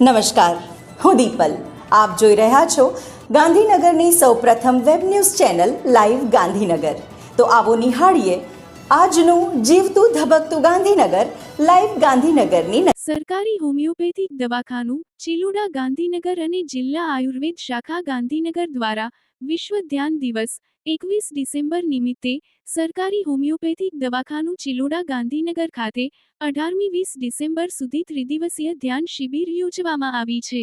નમસ્કાર, હું દીપલ. આપ જોઈ રહ્યા છો ગાંધીનગરની સૌપ્રથમ web news channel live Gandhinagar. તો આવો નિહાળીએ આજનું જીવતું ધબકતું ગાંધીનગર લાઈવ ગાંધીનગરની સરકારી હોમિયોપેથિક દવાખાનું, ચિલુડા ગાંધીનગર અને જિલ્લા આયુર્વેદ શાખા ગાંધીનગર દ્વારા વિશ્વ ધ્યાન દિવસ, એકવીસ ડિસેમ્બર નિમિત્તે સરકારી હોમિયોપેથિક દવાખાનું ચિલોડા ગાંધીનગર ખાતે અઢારમી વીસ ડિસેમ્બર સુધી ત્રિદિવસીય ધ્યાન શિબિર યોજવામાં આવી છે.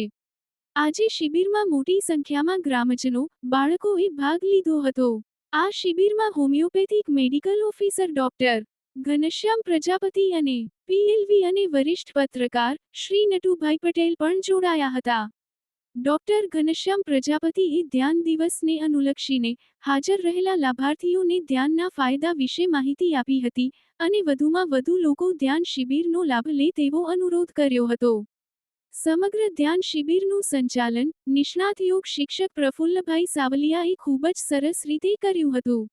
આજે શિબિરમાં મોટી સંખ્યામાં ગ્રામજનો, બાળકોએ ભાગ લીધો હતો. આ શિબિરમાં homeopathic medical officer doctor Ghanshyam Prajapati અને પીએલવી અને વરિષ્ઠ પત્રકાર શ્રી નટુભાઈ પટેલ પણ જોડાયા હતા. ડોક્ટર ઘનશ્યામ પ્રજાપતિએ ધ્યાન દિવસને અનુલક્ષીને હાજર રહેલા લાભાર્થીઓને ધ્યાનના ફાયદા વિશે માહિતી આપી હતી અને વધુમાં વધુ લોકો ધ્યાન શિબિરનો લાભ લે તેવો અનુરોધ કર્યો હતો. સમગ્ર ધ્યાન શિબિરનું સંચાલન નિષ્ણાત યોગ શિક્ષક પ્રફુલ્લભાઈ સાવલિયાએ ખૂબ જ સરસ રીતે કર્યું હતું.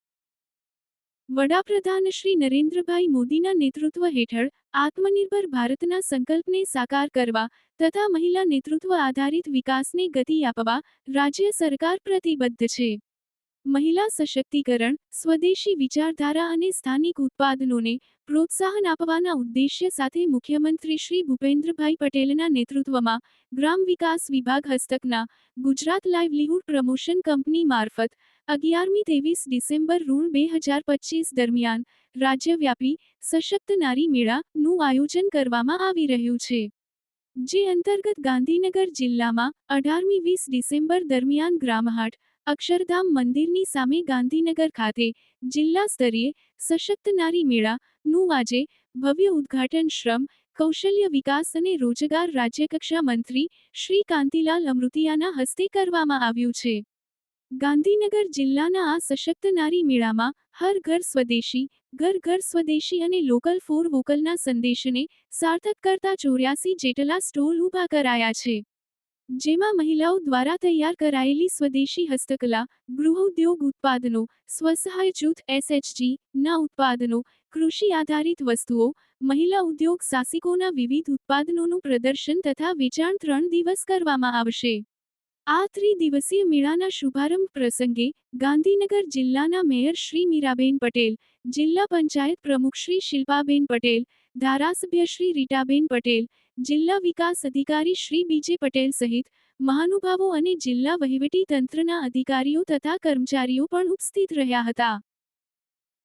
વડાપ્રધાન શ્રી નરેન્દ્રભાઈ મોદીના નેતૃત્વ હેઠળ આત્મનિર્ભર ભારતના સંકલ્પને સાકાર કરવા તથા મહિલા નેતૃત્વ આધારિત વિકાસને ગતિ આપવા રાજ્ય સરકાર પ્રતિબદ્ધ છે. મહિલા સશક્તિકરણ, સ્વદેશી વિચારધારા અને સ્થાનિક ઉત્પાદનોને પ્રોત્સાહન આપવાના ઉદ્દેશ્ય સાથે મુખ્યમંત્રી શ્રી ભૂપેન્દ્રભાઈ પટેલના નેતૃત્વમાં ગ્રામ વિકાસ વિભાગ હસ્તકના ગુજરાત લાઇવલીહુડ પ્રમોશન કંપની મારફત અગિયારમી ત્રેવીસ ડિસેમ્બર ઋણ બે હજાર પચીસ દરમિયાન રાજ્યવ્યાપી સશક્ત નારી મેળાનું આયોજન કરવામાં આવી રહ્યું છે. જે અંતર્ગત ગાંધીનગર જિલ્લામાં અઢારમી વીસ ડિસેમ્બર દરમિયાન ગ્રામહાટ અક્ષરધામ મંદિરની સામે ગાંધીનગર ખાતે જિલ્લા સ્તરીય સશક્ત નારી મેળાનું આજે ભવ્ય ઉદ્ઘાટન શ્રમ, કૌશલ્ય વિકાસ અને રોજગાર રાજ્યકક્ષા મંત્રી શ્રી કાંતિલાલ અમૃતિયાના હસ્તે કરવામાં આવ્યું છે. ગાંધીનગર જિલ્લાના આ સશક્ત નારી મેળામાં હર ઘર સ્વદેશી, ઘર ઘર સ્વદેશી અને લોકલ ફોર વોકલના સંદેશને સાર્થક કરતા ચોર્યાસી જેટલા સ્ટોલ ઊભા કરાયા છે. જેમાં મહિલાઓ દ્વારા તૈયાર કરાયેલી સ્વદેશી હસ્તકલા, ગૃહોદ્યોગ ઉત્પાદનો, સ્વસહાય જૂથ એસએચજી, ના ઉત્પાદનો, કૃષિ આધારિત વસ્તુઓ, મહિલા ઉદ્યોગ સાહસિકોના વિવિધ ઉત્પાદનોનું પ્રદર્શન તથા વેચાણ ત્રણ દિવસ કરવામાં આવશે. આ ત્રિદિવસીય મેળાના શુભારંભ પ્રસંગે ગાંધીનગર જિલ્લાના મેયર શ્રી મીરાબેન પટેલ, જિલ્લા પંચાયત પ્રમુખ શ્રી શિલ્પાબેન પટેલ, ધારાસભ્ય શ્રી રીટાબેન પટેલ, જિલ્લા વિકાસ અધિકારી શ્રી બીજે પટેલ સહિત મહાનુભાવો અને જિલ્લા વહીવટી તંત્રના અધિકારીઓ તથા કર્મચારીઓ પણ ઉપસ્થિત રહ્યા હતા.